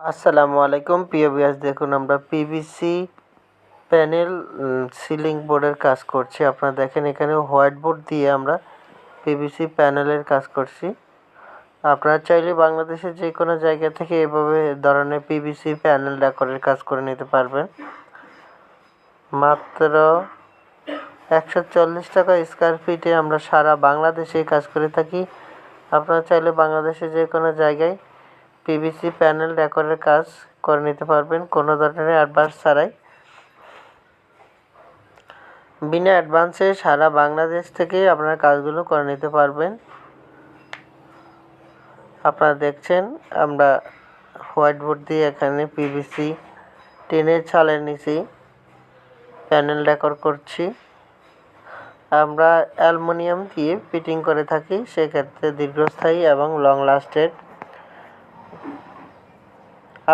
আসসালামু আলাইকুম। প্রিয় দেখুন আমরা পিভিসি প্যানেল সিলিং বোর্ডের কাজ করছি। আপনারা দেখেন এখানে হোয়াইট বোর্ড দিয়ে আমরা পিভিসি প্যানেলের কাজ করছি। আপনারা চাইলে বাংলাদেশের যে কোনো জায়গা থেকে এভাবে ধরনের পিভিসি প্যানেল ডেকোরের কাজ করে নিতে পারবেন। মাত্র একশো চল্লিশ টাকা স্কোয়ার ফিটে আমরা সারা বাংলাদেশে কাজ করে থাকি। আপনারা চাইলে বাংলাদেশের যে কোনো জায়গায় পিভিসি প্যানেল ডেকোরের কাজ করে নিতে পারবেন কোনো ধরনের অ্যাডভান্স ছাড়াই। বিনা অ্যাডভান্সে সারা বাংলাদেশ থেকে আপনারা কাজগুলো করে নিতে পারবেন। আপনারা দেখছেন, আমরা হোয়াইট বোর্ড দিয়ে এখানে পিভিসি টিনের ছালের নিচে প্যানেল ডেকোর করছি। আমরা অ্যালুমিনিয়াম দিয়ে ফিটিং করে থাকি, সেক্ষেত্রে দীর্ঘস্থায়ী এবং লং লাস্টেড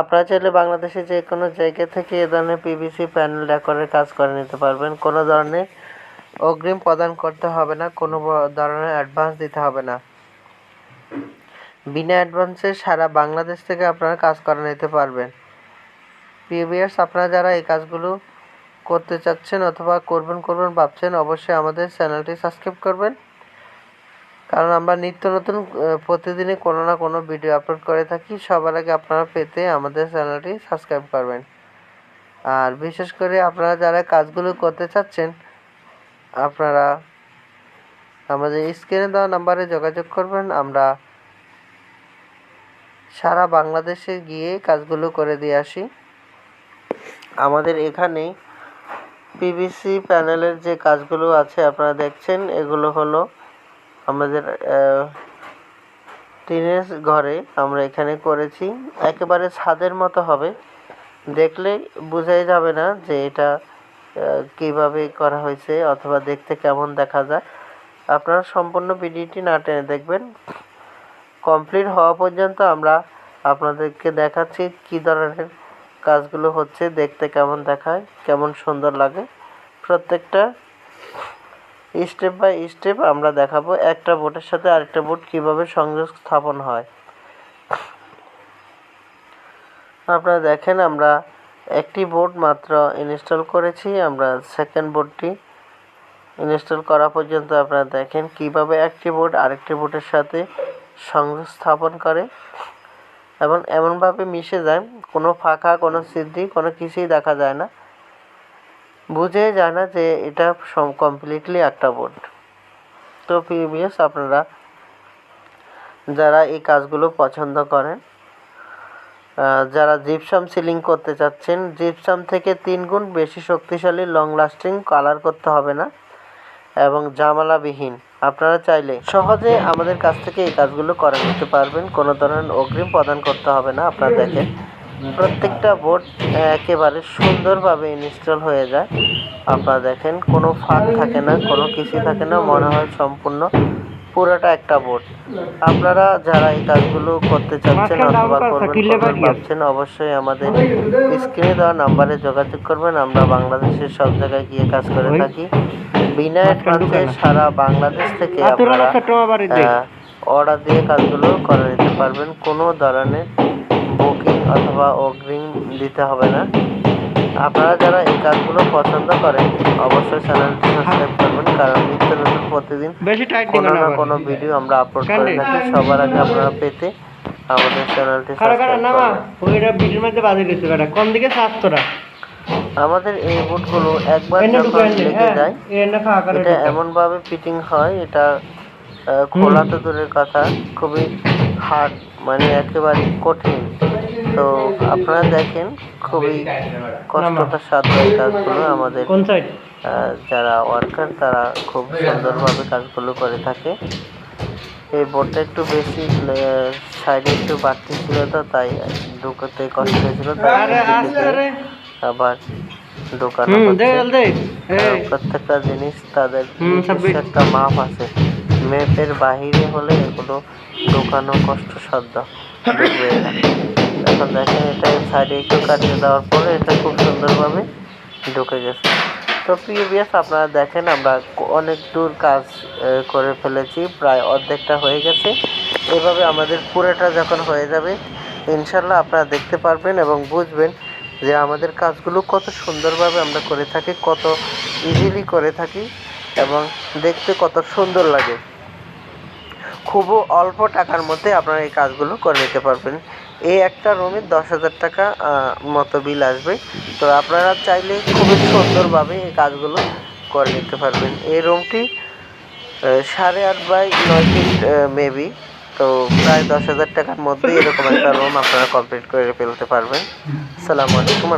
আপনারা চাইলে বাংলাদেশে যে কোনো জায়গা থেকে এ ধরনের পিভিসি প্যানেল ডেকোরের কাজ করে নিতে পারবেন। কোনো ধরনের অগ্রিম প্রদান করতে হবে না, কোনো ধরনের অ্যাডভান্স দিতে হবে না। বিনা অ্যাডভান্সে সারা বাংলাদেশ থেকে আপনারা কাজ করে নিতে পারবেন। প্রিভিয়ার্স আপনারা যারা এই কাজগুলো করতে চাচ্ছেন অথবা করবেন করবেন, ভাবছেন, অবশ্যই আমাদের চ্যানেলটি সাবস্ক্রাইব করবেন। কারণ আমরা নিত্য নতুন প্রতিদিনই কোনো না কোনো ভিডিও আপলোড করে থাকি। সবার আগে আপনারা পেতে আমাদের চ্যানেলটি সাবস্ক্রাইব করবেন। আর বিশেষ করে আপনারা যারা কাজগুলো করতে চাচ্ছেন, আপনারা আমাদের স্ক্রিনে দেওয়া নাম্বারে যোগাযোগ করবেন। আমরা সারা বাংলাদেশে গিয়ে কাজগুলো করে দিয়ে আসি। আমাদের এখানে পিভিসি প্যানেলের যে কাজগুলো আছে, আপনারা দেখছেন, এগুলো হলো আমাদের টিনের ঘরে আমরা এখানে করেছি। একেবারে ছাদের মতো হবে। দেখলে বোঝাই যাবে না যে এটা কীভাবে করা হয়েছে অথবা দেখতে কেমন দেখা যায়। আপনারা সম্পূর্ণ ভিডিওটি না টেনে দেখবেন। কমপ্লিট হওয়া পর্যন্ত আমরা আপনাদেরকে দেখাচ্ছি কী ধরনের কাজগুলো হচ্ছে, দেখতে কেমন দেখায়, কেমন সুন্দর লাগে। প্রত্যেকটা স্টেপ বাই স্টেপ আমরা দেখাবো একটা বোটের সাথে আরেকটা বোট কীভাবে সংযোগ স্থাপন হয়। আপনারা দেখেন আমরা একটি বোর্ড মাত্র ইনস্টল করেছি, আমরা সেকেন্ড বোর্ডটি ইনস্টল করা পর্যন্ত আপনারা দেখেন কীভাবে একটি বোর্ড আরেকটি বোর্ডের সাথে সংযোগ স্থাপন করে। এবং এমনভাবে মিশে যায়, কোনো ফাঁকা, কোনো সিদ্ধি, কোনো কিছুই দেখা যায় না। বুঝে যায় না যে এটা কমপ্লিটলি একটা বোর্ড। তো প্রিভিয়াস আপনারা যারা এই কাজগুলো পছন্দ করেন যারা জিপসাম সিলিং করতে চাচ্ছেন জিপসাম থেকে তিন গুণ বেশি শক্তিশালী লং লাস্টিং কালার করতে হবে না এবং জামালাবিহীন। আপনারা চাইলে সহজে আমাদের কাছ থেকে এই কাজগুলো করে নিতে পারবেন। কোনো ধরনের অগ্রিম প্রদান করতে হবে না, আপনারা দেখেন। প্রত্যেকটা বোর্ড একেবারে সুন্দরভাবে ইনস্টল হয়ে যায়। আপনারা দেখেন কোনো ফাঁক থাকে না কোনো কিছু থাকে না মনে হয় সম্পূর্ণ পুরোটা একটা বোর্ড আপনারা যারা এই কাজগুলো করতে চাচ্ছেন অথবা করবেন ভাবছেন অবশ্যই আমাদের স্ক্রিনে দেওয়া নাম্বারে যোগাযোগ করবেন। আমরা বাংলাদেশের সব জায়গায় গিয়ে কাজ করে থাকি। বিনা অ্যাডভান্সে সারা বাংলাদেশ থেকে আপনারা অর্ডার দিয়ে কাজগুলো করে নিতে পারবেন। কোনো ধরনের অথবা অগ্রিম দিতে হবে না। আপনারা যারা এই কাজগুলো পছন্দ করেন অবশ্যই চ্যানেলটি সাবস্ক্রাইব করবেন কারণ নিত্য নতুন প্রতিদিন কোনো না কোনো ভিডিও আমরা আপলোড করে থাকি। সবার আগে আপনারা পেতে আমাদের চ্যানেলটি কোন দিকে আমাদের এই বুটগুলো একবার যখন লেগে যায় এটা এমনভাবে ফিটিং হয় এটা খোলা তো দূরের কথা খুবই হার্ড মানে একেবারে কঠিন। তো আপনারা দেখেন খুবই কষ্টতার সাথে এই কাজগুলো। আমাদের যারা ওয়ার্কার তারা খুব সুন্দরভাবে কাজগুলো করে থাকে। এই বোর্ডটা একটু বেশি সাইডে একটু বাড়তি ছিল তো তাই ঢুকতে কষ্ট হয়েছিল। তাই আবার প্রত্যেকটা জিনিস তাদের একটা মাপ আছে। মেপের বাহিরে হলে এগুলো ঢোকানো কষ্টসাধ্য। ঢুকবে এখন দেখেন এটা সাইডে একটু কাটিয়ে দেওয়ার পরে এটা খুব সুন্দরভাবে ঢুকে গেছে। তো প্রিভিয়াস আপনারা দেখেন আমরা অনেক দূর কাজ করে ফেলেছি, প্রায় অর্ধেকটা হয়ে গেছে। এভাবে আমাদের পুরোটা যখন হয়ে যাবে ইনশাল্লাহ আপনারা দেখতে পারবেন এবং বুঝবেন যে আমাদের কাজগুলো কত সুন্দরভাবে আমরা করে থাকি, কত ইজিলি করে থাকি এবং দেখতে কত সুন্দর লাগে। খুব অল্প টাকার মধ্যে আপনারা এই কাজগুলো করে নিতে পারবেন। এই একটা রুমে দশ হাজার টাকা মতো বিল আসবে। তো আপনারা চাইলে খুবই সুন্দরভাবে এই কাজগুলো করে নিতে পারবেন। এই রুমটি সাড়ে আট বাই নয় ফিট মেবি তো প্রায় দশ হাজার টাকার মধ্যে এরকম একটা রুম আপনারা কমপ্লিট করে ফেলতে পারবেন। সালাম আলাইকুম